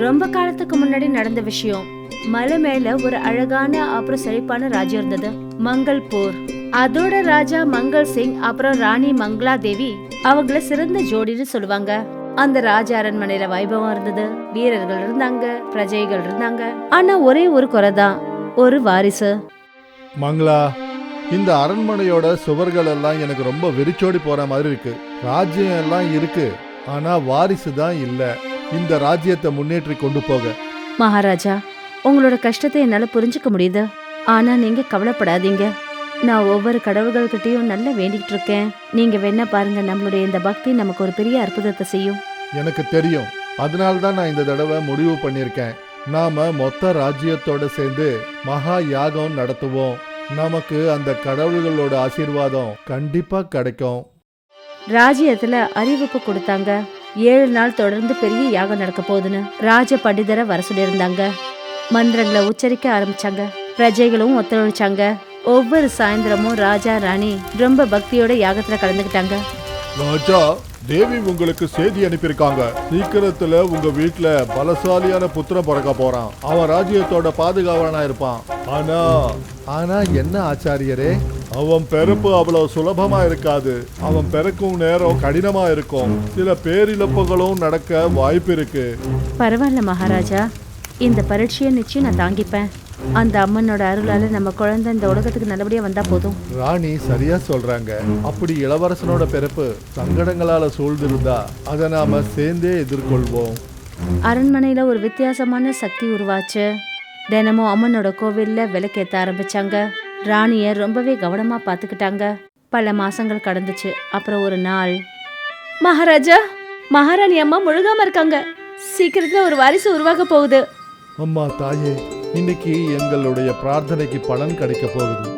ரொம்ப காலத்துக்கு முன்னாடி நடந்த விஷயம். மலை மேல ஒரு அழகான அப்புறம் செழிப்பான ராஜ்யம் இருந்தது. மங்கள்பூர். அதோட ராஜா மங்கள் சிங் அப்புறம் ராணி மங்களா தேவி அவங்கள சிறந்த ஜோடின்னு சொல்லுவாங்க. அந்த ராஜ அரண்மனையில வைபவம் இருந்தது. வீரர்கள் இருந்தாங்க பிரஜைகள் இருந்தாங்க. ஆனா ஒரே ஒரு குறைதான் ஒரு வாரிசு. மங்களா இந்த அரண்மனையோட சுவர்கள் எல்லாம் எனக்கு ரொம்ப வெறிச்சோடி போற மாதிரி இருக்கு. ராஜ்யம் எல்லாம் இருக்கு. ஆனா வாரிசு தான் இல்லை. இந்த ராஜ்யத்தை முன்னேற்றி கொண்டு போக. மகாராஜா உங்களோட கஷ்டத்தை என்னால புரிஞ்சுக்க முடியுது. ஆனா நீங்க கவலைப்படாதீங்க. நான் ஒவ்வொரு கடவுள்கள்கிட்டயும் நல்லா வேண்டிக்கிட்டு இருக்கேன். நீங்க வேணா பாருங்க நம்மளுடைய இந்த பக்தி நமக்கு ஒரு பெரிய அற்புதத்தை செய்யும். எனக்கு தெரியும். அதனால தான் நான் இந்த தடவை முடிவு பண்ணியிருக்கேன். நாம மொத்த ராஜ்யத்தோட சேர்ந்து மகா யாகம் நடத்துவோம். நமக்கு அந்த கடவுள்களோட ஆசீர்வாதம் கண்டிப்பா கிடைக்கும். ராஜ்யத்துல அறிவிப்பு கொடுத்தாங்க. ஏழு நாள் தொடர்ந்து பெரிய யாகம் நடக்க போகுதுன்னு ராஜ பண்டிதரை வர சொல்லியிருந்தாங்க. மந்திரங்களை உச்சரிக்க ஆரம்பிச்சாங்க. பிரஜைகளும் ஒத்துழைச்சாங்க. ஒவ்வொரு சாயந்தரமும் ராஜா ராணி ரொம்ப பக்தியோட யாகத்துல கலந்துக்கிட்டாங்க. ராஜா தேவி உங்களுக்கு செய்தி அனுப்பியிருக்காங்க. சீக்கிரத்துல உங்க வீட்டுல பலசாலியான புத்திரம் பிறக்க போறான். அவன் ராஜ்யத்தோட பாதுகாவலனா இருப்பான். ஆனா ஆனா என்ன ஆச்சாரியரே? அவன் பிறப்பு அவ்வளவு சுலபமா இருக்காது. அவன் பிறக்கும் நேரம் கடினமா இருக்கும். சில பேரிழப்புகளும் நடக்க வாய்ப்பு இருக்கு. பரவாயில்ல மகாராஜா. இந்த பரீட்சையை நிச்சயம் நான் தாங்கிப்பேன். அந்த அம்மனோட அருளால நம்ம குழந்தை இந்த உலகத்துக்கு நல்லபடியா வந்தா போதும். ராணி சரியா சொல்றாங்க. அப்படி இளவரசனோட பிறப்பு சங்கடங்களால சூழ்ந்திருந்தா அதை நாம சேர்ந்தே எதிர்கொள்வோம். அரண்மனையில ஒரு வித்தியாசமான சக்தி உருவாச்சு. தினமும் அம்மனோட கோவில்ல விளக்கேத்த ஆரம்பிச்சாங்க. ராணிய ரொம்பவே கவனமா பாத்துக்கிட்டாங்க. பல மாசங்கள் கடந்துச்சு. அப்புறம் ஒரு நாள். மகாராஜா மகாராணி அம்மா முழுகாம இருக்காங்க. சீக்கிரத்துல ஒரு வாரிசு உருவாக போகுது. அம்மா தாயே இன்னைக்கு எங்களுடைய பிரார்த்தனைக்கு பலன் கிடைக்க போகுது.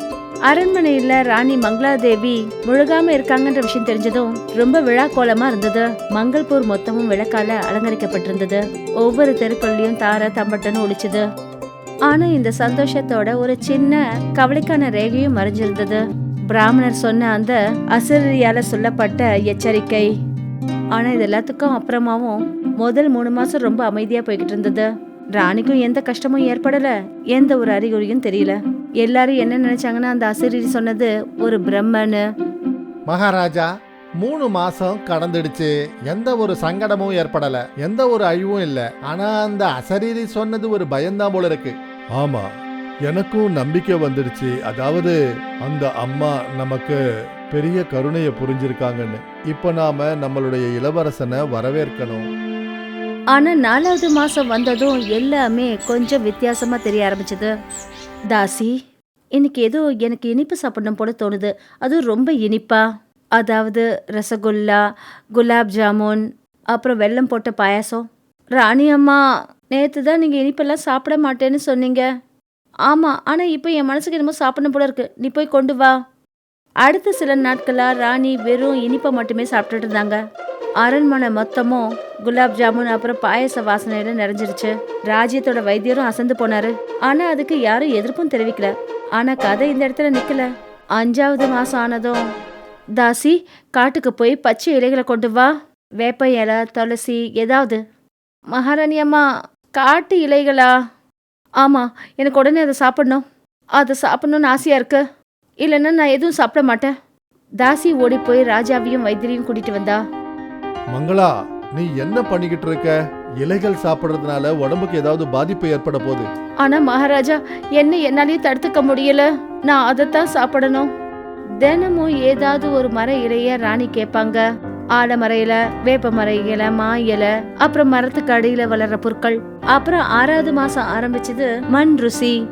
அரண்மனையில ராணி மங்களாதேவி முழுகாம இருக்காங்கன்ற விஷயம் தெரிஞ்சதும் ரொம்ப விழா கோலமா இருந்தது. மங்கள்பூர் மொத்தமும் விளக்கால அலங்கரிக்கப்பட்டிருந்தது. ஒவ்வொரு தெருக்கள்லயும் தார தம்பட்டன்னு ஒழிச்சுது ஆனா இந்த சந்தோஷத்தோட ஒரு சின்ன கவலைக்கான ரேகையும் மறைஞ்சிருந்தது. பிராமணர் சொன்ன அந்த அசரியால சொல்லப்பட்ட எச்சரிக்கை. ஆனா இது எல்லாத்துக்கும் அப்புறமாவும் முதல் மூணு மாசம் ரொம்ப அமைதியா போய்கிட்டு இருந்தது. ராணிக்கும் எந்த கஷ்டமும் ஏற்படல. எந்த ஒரு அறிகுறியும் தெரியல. எல்லாரும் என்ன நினைச்சாங்கன்னா அந்த அசிரி சொன்னது ஒரு பிரம்மன்னு மகாராஜா மூணு மாசம் கடந்துடுச்சு. எந்த ஒரு சங்கடமும் ஏற்படல. எந்த ஒரு அழிவும் இல்ல. ஆனா அந்த அசரீரி சொன்னது ஒரு பயம்தான் போல இருக்கு. ஆமா எனக்கும் நம்பிக்கை வந்துடுச்சு. அதாவது அந்த அம்மா நமக்கு பெரிய கருணையை புரிஞ்சிருக்காங்கன்னு. இப்ப நாம நம்மளுடைய இளவரசனை வரவேற்கணும். ஆனால் நாலாவது மாதம் வந்ததும் எல்லாமே கொஞ்சம் வித்தியாசமாக தெரிய ஆரம்பிச்சது. தாசி இன்னைக்கு ஏதோ எனக்கு இனிப்பு சாப்பிடணும் போல தோணுது. அதுவும் ரொம்ப இனிப்பா. அதாவது ரசகுல்லா குலாப் ஜாமுன் அப்புறம் வெல்லம் போட்ட பாயாசம். ராணி அம்மா நேற்று தான் நீங்கள் இனிப்பெல்லாம் சாப்பிட மாட்டேன்னு சொன்னீங்க. ஆமாம் ஆனால் இப்போ என் மனசுக்கு என்னமோ சாப்பிடணும் போல இருக்கு. நீ போய் கொண்டு வா. அடுத்த சில நாட்களா ராணி வெறும் இனிப்பை மட்டுமே சாப்பிட்டுட்டு இருந்தாங்க. அரண்மனை மொத்தமும் குலாப் ஜாமுன் அப்புறம் பாயச வாசனையில நிறைஞ்சிருச்சு. ராஜ்யத்தோட வைத்தியரும் அசந்து போனாரு. ஆனா அதுக்கு யாரும் எதிர்ப்பும் தெரிவிக்கல. ஆனா கதை இந்த இடத்துல நிக்கல. அஞ்சாவது மாசம் ஆனதும் தாசி காட்டுக்கு போய் பச்சை இலைகளை கொண்டு வா. வேப்ப இலை துளசி ஏதாவது. மகாராணி அம்மா காட்டு இலைகளா? ஆமா எனக்கு உடனே அதை சாப்பிடணும். அதை சாப்பிடணும்னு ஆசையா இருக்கு. இல்லைன்னா நான் எதுவும் சாப்பிட மாட்டேன். தாசி ஓடி போய் ராஜாவையும் வைத்தியரையும் கூட்டிட்டு வந்தா. மங்களா நீ என்ன பண்ணிக்கிட்டு இருக்க? இலைகள் சாப்பிடுறதுனால உடம்புக்கு ஏதாவது பாதிப்பு ஏற்பட போகுது. ஆனா மகாராஜா என்ன என்னாலயே தடுத்துக்க முடியல. நான் அதைத்தான் சாப்பிடணும். தினமும் ஏதாவது ஒரு மர இலைய ராணி கேட்பாங்க. ஆலமர இலை வேப்ப மர இலை மா இலை அப்புறம் மரத்துக்கு அடியில வளர்ற புற்கள். அப்புறம் ஆறாவது மாசம் ஆரம்பிச்சது மண் ருசி.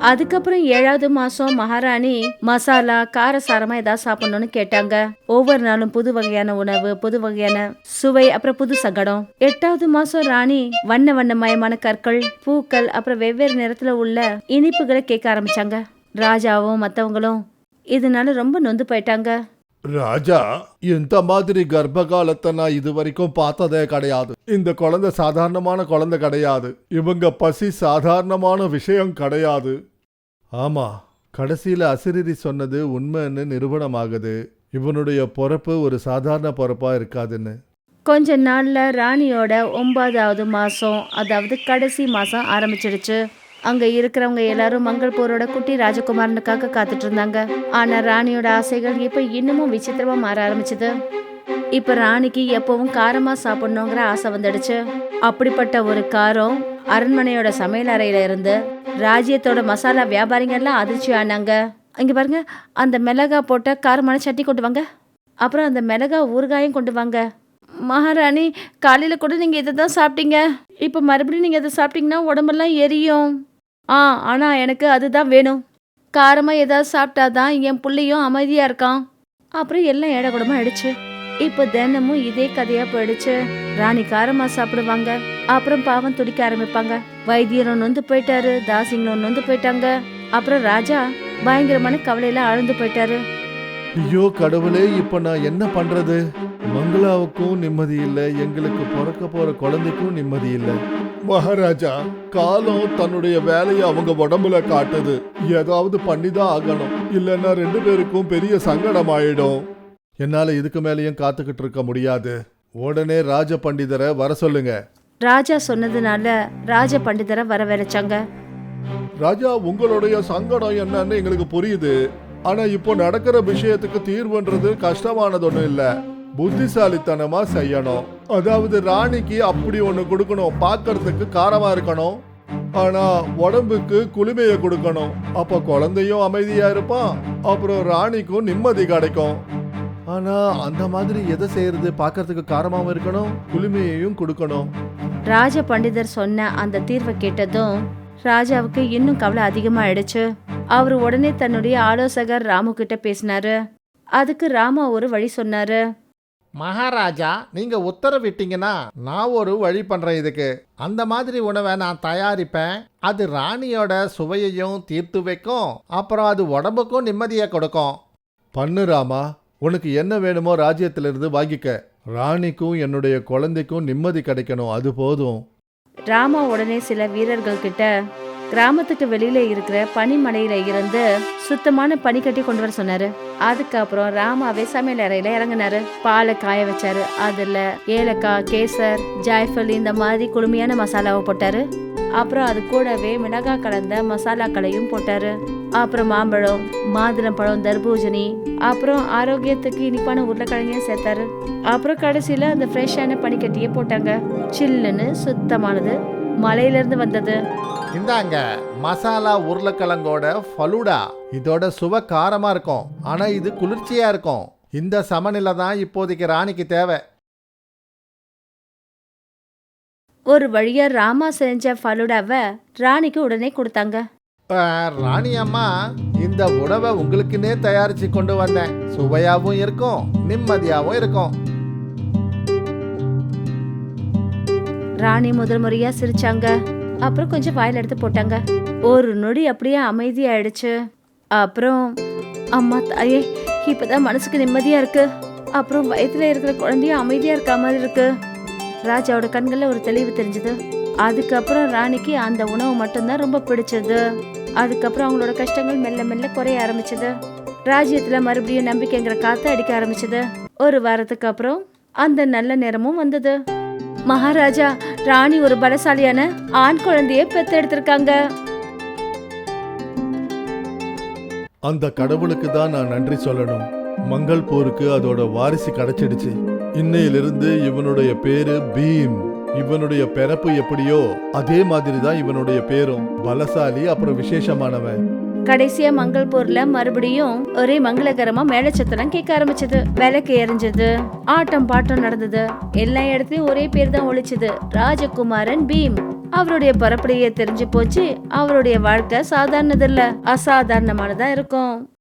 அதுக்கப்புறம் ஏழாவது மாசம் மகாராணி மசாலா காரசாரமா ஏதாவது சாப்பிடணும்னு கேட்டாங்க. ஒவ்வொரு நாளும் புது வகையான உணவு புது வகையான சுவை அப்புறம் புது சகடம் எட்டாவது மாசம் ராணி வண்ண வண்ணமயமான கற்கள் பூக்கள் அப்புறம் வெவ்வேறு நிறத்துல உள்ள இனிப்புகளை கேட்க ஆரம்பிச்சாங்க. ராஜாவும் மற்றவங்களும் இதனால ரொம்ப நொந்து போயிட்டாங்க. ராஜா இந்த மாதிரி கர்ப்ப காலத்தை நான் இது வரைக்கும் பார்த்ததே கிடையாது. இந்த குழந்தை சாதாரணமான குழந்தை கிடையாது. இவங்க பசி சாதாரணமான விஷயம் கிடையாது. ஆமா கடைசியில் அசிரிரி சொன்னது உண்மைன்னு நிரூபணமாகுது. இவனுடைய பொறப்பு ஒரு சாதாரண பொறப்பா இருக்காதுன்னு. கொஞ்ச நாள்ல ராணியோட ஒன்பதாவது மாசம் அதாவது கடைசி மாசம் ஆரம்பிச்சிடுச்சு. அங்க இருக்கிறவங்க எல்லாரும் மங்கள்பூரோட குட்டி ராஜகுமாரனுக்காக காத்துட்டு இருந்தாங்க ஆனா ராணியோட ஆசைகள் இப்ப இன்னமும் விசித்திரமா மாற ஆரம்பிச்சது. இப்ப ராணிக்கு எப்பவும் காரமா சாப்பிடணுங்கிற ஆசை வந்துடுச்சு. அப்படிப்பட்ட ஒரு காரம் அரண்மனையோட சமையல் அறையில இருந்து ராஜ்யத்தோட மசாலா வியாபாரிங்கெல்லாம் அதிர்ச்சி ஆனாங்க. இங்க பாருங்க அந்த மிளகா போட்ட காரமான சட்னி கொண்டு வாங்க. அப்புறம் அந்த மிளகா ஊறுகாயும் கொண்டு வாங்க. மகாராணி காலையில கூட நீங்க இதை தான் சாப்பிட்டீங்க. இப்போ மறுபடியும் நீங்க இதை சாப்பிட்டீங்கன்னா உடம்பெல்லாம் எரியும். ஆ ஆனால் எனக்கு அதுதான் வேணும். காரமாக ஏதாவது சாப்பிட்டாதான் என் புள்ளையும் அமைதியாக இருக்கான். அப்புறம் எல்லாம் ஏடகுடமாக ஆயிடுச்சு. இப்போ தினமும் இதே கதையா போயிடுச்சு. ராணி காரமா சாப்பிடுவாங்க. அப்புறம் பாவம் துடிக்க ஆரம்பிப்பாங்க. வைத்தியரும் நொந்து போயிட்டாரு. தாசிங்களும் நொந்து போயிட்டாங்க. அப்புறம் ராஜா பயங்கரமான கவலையில அழுந்து போயிட்டாரு. ஐயோ கடவுளே இப்ப நான் என்ன பண்றது? மங்களாவுக்கும் நிம்மதி இல்லை. எங்களுக்கு பிறக்க போற குழந்தைக்கும் நிம்மதி இல்லை. மகாராஜா காலம் தன்னுடைய வேலையை அவங்க உடம்புல காட்டுது. ஏதாவது பண்ணிதான் ஆகணும். இல்லைன்னா ரெண்டு பேருக்கும் பெரிய சங்கடம் ஆயிடும் என்னால இதுக்கு மேலேயும் காத்துக்கிட்டு இருக்க முடியாது. உடனே ராஜ பண்டிதரை வர சொல்லுங்க. ராஜா சொன்னதுனால ராஜ பண்டிதரை வரவழைச்சாங்க ராஜா உங்களுடைய சங்கடம் என்னன்னு எங்களுக்கு புரியுது. ஆனா இப்போ நடக்கிற விஷயத்துக்கு தீர்வுன்றது கஷ்டமானது ஒண்ணும் இல்ல. புத்திசாலித்தனமா செய்யணும். அதாவது ராணிக்கு அப்படி ஒன்று கொடுக்கணும். பார்க்கறதுக்கு காரமாக இருக்கணும். ஆனால் உடம்புக்கு குளுமையை கொடுக்கணும். அப்போ குழந்தையும் அமைதியாக இருப்பான். அப்புறம் ராணிக்கும் நிம்மதி கிடைக்கும். ஆனால் அந்த மாதிரி எதை செய்யறது? பார்க்கறதுக்கு காரமாகவும் இருக்கணும் குளுமையையும் கொடுக்கணும். ராஜ பண்டிதர் சொன்ன அந்த தீர்வை கேட்டதும் ராஜாவுக்கு இன்னும் கவலை அதிகமாயிடுச்சு. அவர் உடனே தன்னுடைய ஆலோசகர் ராமு கிட்ட பேசினாரு. அதுக்கு ராமா ஒரு வழி சொன்னாரு. மகாராஜா நீங்க உத்தரவிட்டீங்கன்னா நான் ஒரு வழி பண்றேன் இதுக்கு. அந்த மாதிரி உணவை நான் தயாரிப்பேன். அது ராணியோட சுவையையும் தீர்த்து வைக்கும். அப்புறம் அது உடம்புக்கும் நிம்மதியை கொடுக்கும். பண்ணு ராமா உனக்கு என்ன வேணுமோ ராஜ்யத்திலிருந்து வாங்கிக்க. ராணிக்கும் என்னுடைய குழந்தைக்கும் நிம்மதி கிடைக்கணும் அது போதும். ராமா உடனே சில வீரர்கள் கிட்ட கிராமத்துக்கு வெளியில இருக்கிற பனிமலையில இருந்து சுத்தமான பனிக்கட்டி கொண்டு வர சொன்னாரு. அதுக்கப்புறம் ராமாவே சமையல் அறையில இறங்கினாரு. பாலை காய வச்சாரு. அதுல ஏலக்காய் கேசர் ஜாய்ஃபல் இந்த மாதிரி குளுமையான மசாலாவை போட்டாரு. அப்புறம் அது கூடவே மிளகாய் கலந்த மசாலாக்களையும் போட்டாரு. அப்புறம் மாம்பழம் மாதுளம்பழம் தர்பூஜனி அப்புறம் ஆரோக்கியத்துக்கு இனிப்பான உருளைக்கிழங்கையும் சேர்த்தாரு. அப்புறம் கடைசியில அந்த ஃப்ரெஷ்ஷான பனிக்கட்டியே போட்டாங்க. சில்லுன்னு சுத்தமானது. மலையிலிருந்து வந்தது. இந்தாங்க மசாலா உருளைக்கிழங்கோட ஃபலூடா. இதோட சுவை காரமா இருக்கும். ஆனா இது குளிர்ச்சியா இருக்கும். இந்த சமநிலை தான் இப்போதைக்கு ராணிக்கு தேவை. ஒரு வழியா ராமா செஞ்ச ஃபலுடாவை ராணிக்கு உடனே கொடுத்தாங்க. ஆ, ராணி அம்மா இந்த உணவை உங்களுக்குன்னே தயாரிச்சு கொண்டு வந்தேன். சுவையாவும் இருக்கும் நிம்மதியாவும் இருக்கும். ராணி முதல் முறையா சிரிச்சாங்க. அப்புறம் கொஞ்சம் வாயில எடுத்து போட்டாங்க. ஒரு நொடி அப்படியே அமைதியாயிடுச்சு. அப்புறம் அம்மா தாயே இப்பதான் மனசுக்கு நிம்மதியா இருக்கு. அப்புறம் வயத்துல இருக்கிற குழந்தையும் அமைதியா இருக்க மாதிரி இருக்கு. ராஜாவோட கண்கள்ல ஒரு தெளிவு தெரிஞ்சது. அதுக்கப்புறம் ராணிக்கு அந்த உணவு மட்டும்தான் ரொம்ப பிடிச்சது. அதுக்கப்புறம் அவங்களோட கஷ்டங்கள் மெல்ல மெல்ல குறைய ஆரம்பிச்சது. ராஜ்யத்துல மறுபடியும் நம்பிக்கைங்கிற காத்து அடிக்க ஆரம்பிச்சது. ஒரு வாரத்துக்கு அப்புறம் அந்த நல்ல நேரமும் வந்தது. மகாராஜா ராணி ஒரு பலசாலியான ஆண் குழந்தைய பெத்தெடுத்திருக்காங்க அந்த கடவுளுக்கு தான் நான் நன்றி சொல்லணும். மங்கள் போருக்கு அதோட வாரிசு கிடைச்சிடுச்சு. இன்னையிலிருந்து இவனுடைய பேரு பீம். இவனுடைய பிறப்பு எப்படியோ அதே மாதிரி தான் இவனுடைய பேரும். பலசாலி அப்புறம் விசேஷமானவன். கடைசியா மங்கள்பூர்ல மறுபடியும் ஒரே மங்களகரமா மேலச்சத்தனம் கேட்க ஆரம்பிச்சது. விளக்கு எரிஞ்சது. ஆட்டம் பாட்டம் நடந்தது. எல்லா இடத்துலயும் ஒரே பேர் தான் ஒழிச்சது ராஜகுமாரன் பீம். அவருடைய பரப்படையே தெரிஞ்சு போச்சு. அவருடைய வாழ்க்கை சாதாரணதில்ல அசாதாரணமானதா இருக்கும்.